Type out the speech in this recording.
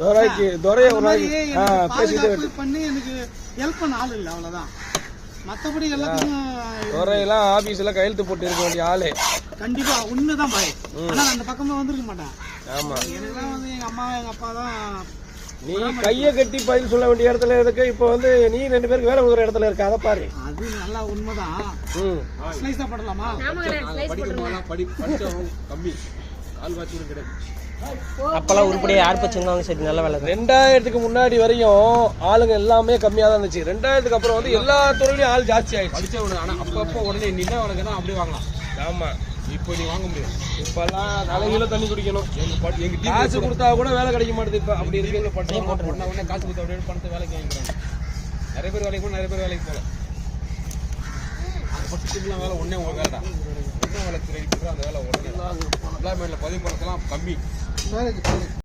துரைக்கு துரைய ஒரு பேசிட்டு பண்ணி எனக்கு ஹெல்ப் பண்ண ஆள் இல்லை அவ்வளவுதான். மத்தபடி எல்லாத்துக்கும் துரையெல்லாம் ஆபீஸ்ல கையெழுத்து போட்டு இருக்க வேண்டிய ஆளு. கண்டிப்பா உண்மைதான் பாய். அந்த பக்கமே வந்திருக்க மாட்டேன். ஆமா. எனக்குலாம் வந்து எங்க அம்மா எங்க அப்பா தான் நீ கைய கட்டி பதில் சொல்ல வேண்டிய இடத்துல இருக்க. இப்ப வந்து நீ ரெண்டு பேருக்கு வேலை கொடுக்குற இடத்துல இருக்க அதை பாரு. அது நல்லா உண்மைதான். ஸ்லைஸா படலாமா? அப்பெல்லாம் உருப்படியாக யார் பச்சிருந்தாங்க சரி நல்ல வேலை ரெண்டாயிரத்துக்கு முன்னாடி வரையும் ஆளுங்க எல்லாமே கம்மியா தான் இருந்துச்சு. ரெண்டாயிரத்துக்கு அப்புறம் வந்து எல்லா துறையிலயும் ஆள் ஜாஸ்தி ஆயிடுச்சு. படிச்சவனு ஆனா அப்பப்போ உடனே நின்னா உனக்கு தான் அப்படியே வாங்கலாம். ஆமா. இப்போ நீ வாங்க முடியாது. இப்பெல்லாம் தலையில தண்ணி குடிக்கணும். எங்க காசு கொடுத்தா கூட வேலை கிடைக்க மாட்டேது. இப்ப அப்படி இருக்கு. படிச்சவங்க உடனே உடனே காசு கொடுத்து அப்படியே பணத்தை வேலைக்கு வாங்கிக்கிறாங்க நிறைய பேர் வேலைக்கு போனா நிறைய பேர் வேலைக்கு போகல ஃபர்ஸ்ட் டீம்லாம் வேலை ஒண்ணே ஒரு என்ன வேலை ரெடி பண்றோ அந்த வேலை உடனே எம்ப்ளாய்மெண்ட்ல பதிவு பண்ணுறதுலாம் கம்மி. Madre que